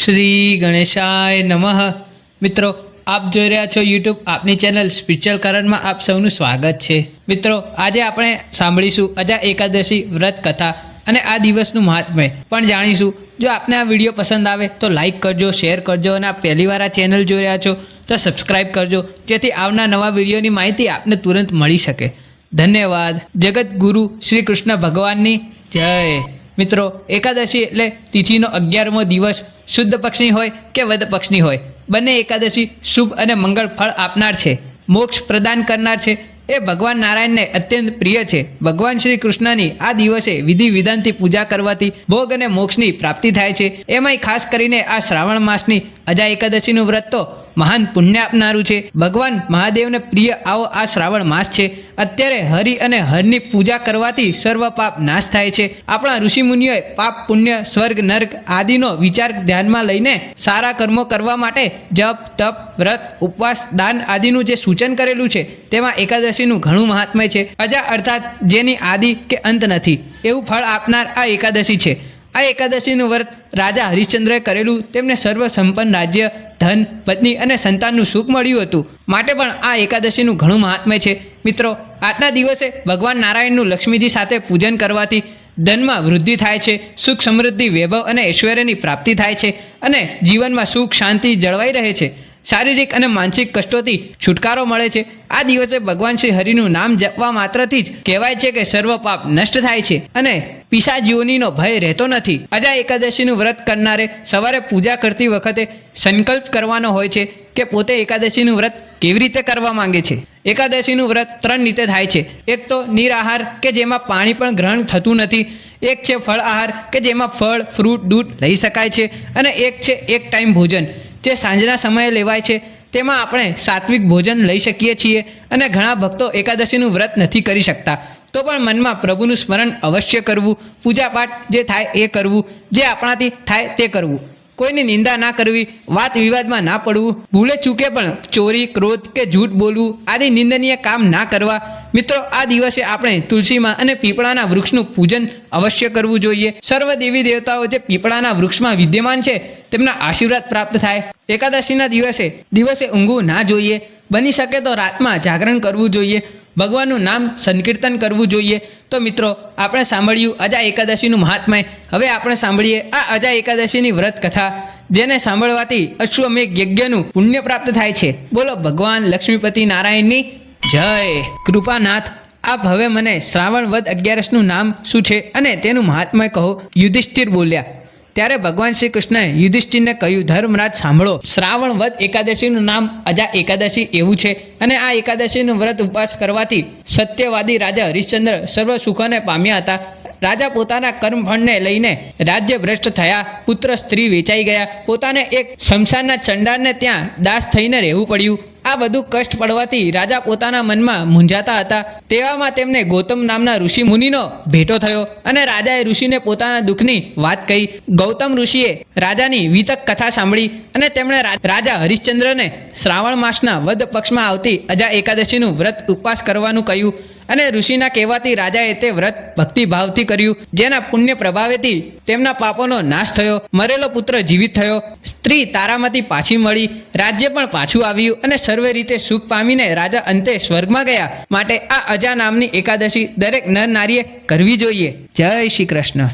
શ્રી ગણેશાય નમઃ. મિત્રો, આપ જોઈ રહ્યા છો યુટ્યુબ આપની ચેનલ સ્પિરિચ્યુઅલ કરણમાં આપ સૌનું સ્વાગત છે. મિત્રો, આજે આપણે સાંભળીશું અજા એકાદશી વ્રત કથા અને આ દિવસનું મહાત્મ્ય. પણ જાણીશું, જો આપને આ વીડિયો પસંદ આવે તો લાઇક કરજો શેર કરજો અને આપ પહેલીવાર આ ચેનલ જોઈ રહ્યા છો તો સબસ્ક્રાઈબ કરજો, જેથી આવનાર નવા વિડીયોની માહિતી આપને તુરંત મળી શકે. ધન્યવાદ. જગત ગુરુ શ્રી કૃષ્ણ ભગવાનની જય. મિત્રો, એકાદશી એટલે તિથિનો અગિયારમો દિવસ. શુદ્ધ પક્ષની હોય કે વદ પક્ષની હોય? બંને એકાદશી શુભ અને મંગળ ફળ આપનાર છે. મોક્ષ પ્રદાન કરનાર છે. એ ભગવાન નારાયણને અત્યંત પ્રિય છે. ભગવાન શ્રી કૃષ્ણની આ દિવસે વિધિ વિધાનથી પૂજા કરવાથી ભોગ અને મોક્ષની પ્રાપ્તિ થાય છે. એમાંય ખાસ કરીને આ શ્રાવણ માસની અજા એકાદશીનું વ્રત તો મહાન પુણ્ય આપનારું છે. ભગવાન મહાદેવને પ્રિય આવો આ શ્રાવણ માસ છે. અત્યારે હરિ અને હરની પૂજા કરવાથી સર્વ પાપ નાશ થાય છે. આપણા ઋષિમુનિઓએ પાપ, પુણ્ય, સ્વર્ગ, નર્ક આદિનો વિચાર ધ્યાનમાં લઈને સારા કર્મો કરવા માટે જપ, તપ, વ્રત, ઉપવાસ, દાન આદિનું જે સૂચન કરેલું છે, તેમાં એકાદશીનું ઘણું મહાત્મ્ય છે. અજા અર્થાત જેની આદિ કે અંત નથી. એવું ફળ આપનાર આ એકાદશી છે. આ એકાદશીનું વ્રત રાજા હરિશ્ચંદ્રએ કરેલું. તેમને સર્વ સંપન્ન રાજ્ય ધન, પત્ની અને સંતાનનું સુખ મળ્યું હતું. માટે પણ આ એકાદશીનું ઘણું મહાત્મ્ય છે. મિત્રો, આજના દિવસે ભગવાન નારાયણનું લક્ષ્મીજી સાથે પૂજન કરવાથી ધનમાં વૃદ્ધિ થાય છે, સુખ સમૃદ્ધિ, વૈભવ અને ઐશ્વર્યની પ્રાપ્તિ થાય છે અને જીવનમાં સુખ, શાંતિ જળવાઈ રહે છે. શારીરિક અને માનસિક કષ્ટોથી છુટકારો મળે છે. આ દિવસે ભગવાન શ્રી હરિનું નામ જપવા માત્રથી જ કહેવાય છે કે સર્વ પાપ નષ્ટ થાય છે અને પિશાજીઓનીનો ભય રહેતો નથી. અજા એકાદશીનું વ્રત કરનારે સવારે પૂજા કરતી વખતે સંકલ્પ કરવાનો હોય છે કે પોતે એકાદશીનું વ્રત કેવી રીતે કરવા માંગે છે. એકાદશીનું વ્રત ત્રણ રીતે થાય છે. એક તો નિરાહાર કે જેમાં પાણી પણ ગ્રહણ થતું નથી. એક છે ફળ આહાર કે જેમાં ફળ, ફ્રૂટ, દૂધ લઈ શકાય છે. અને એક છે એક ટાઈમ ભોજન. જે સાંજના સમયે લેવાય છે, તેમાં આપણે સાત્વિક ભોજન લઈ શકીએ છીએ અને ઘણા ભક્તો એકાદશીનું વ્રત નથી કરી શકતા. તો પણ મનમાં પ્રભુનું સ્મરણ અવશ્ય કરવું, પૂજાપાઠ જે થાય એ કરવું, જે આપણાથી થાય તે કરવું. કોઈની નિંદા ના કરવી, વાત વિવાદમાં ના પડવું, ભૂલે ચૂકે પણ ચોરી, ક્રોધ કે જૂઠ બોલવું, આદિ નિંદનીય કામ ના કરવા મિત્રો, આ દિવસે આપણે તુલસીમાં અને પીપળાના વૃક્ષનું પૂજન અવશ્ય કરવું જોઈએ. સર્વ દેવી દેવતાઓ જે પીપળાના વૃક્ષમાં વિદ્યમાન છે, તેમના આશીર્વાદ પ્રાપ્ત થાય. એકાદશીના દિવસે દિવસે ઊંઘવું ના જોઈએ. બની શકે તો રાતમાં જાગરણ કરવું જોઈએ. ભગવાનનું નામ સંકીર્તન કરવું જોઈએ. તો મિત્રો, આપણે સાંભળ્યું અજા એકાદશીનું મહાત્મય. હવે આપણે સાંભળીએ આ અજા એકાદશીની વ્રત કથા જેને સાંભળવાથી અશ્વમેઘ યજ્ઞનું પુણ્ય પ્રાપ્ત થાય છે. બોલો, ભગવાન લક્ષ્મીપતિ નારાયણની જય કૃપાનાથ. આપ હવે મને શ્રાવણ વદ અગિયારસનું નામ શું છે? અને તેનું મહાત્મય કહો. યુધિષ્ઠિર બોલ્યા. ત્યારે ભગવાન શ્રી કૃષ્ણએ યુધિષ્ઠિરને કહ્યું, ધર્મરાજ, સાંભળો. શ્રાવણ વદ એકાદશીનું નામ અજા એકાદશી એવું છે. અને આ એકાદશીનું વ્રત ઉપવાસ કરવાથી સત્યવાદી રાજા હરિશ્ચંદ્ર સર્વ સુખોને પામ્યા હતા. રાજા પોતાના કર્મફળને લઈને રાજ્ય ભ્રષ્ટ થયા. પુત્ર સ્ત્રી વેચાઈ ગયા. પોતાને એક શમશાનના ચંડાને ત્યાં દાસ થઈને રહેવું પડ્યું. આ બધું કષ્ટ પડવાથી રાજા પોતાના મનમાં મૂંઝાતા હતા. તેવામાં તેમને ગૌતમ નામના ઋષિ મુનિનો ભેટો થયો અને રાજાએ ઋષિને પોતાના દુઃખની વાત કહી. ગૌતમ ઋષિએ રાજાની વિતક કથા સાંભળી અને તેમણે રાજા હરિશ્ચંદ્રને શ્રાવણ માસના વદ પક્ષમાં આવતી અજા એકાદશીનું વ્રત ઉપવાસ કરવાનું કહ્યું. અને ઋષિના કહેવાથી રાજાએ તે વ્રત ભક્તિભાવથી કર્યું, જેના પુણ્ય પ્રભાવેથી તેમના પાપોનો નાશ થયો, મરેલો પુત્ર જીવિત થયો, સ્ત્રી તારામાંથી પાછી મળી, રાજ્ય પણ પાછું આવ્યું અને સર્વે રીતે સુખ પામીને રાજા અંતે સ્વર્ગમાં ગયા. માટે આ અજા નામની એકાદશી દરેક નર નારીએ કરવી જોઈએ. જય શ્રી કૃષ્ણ.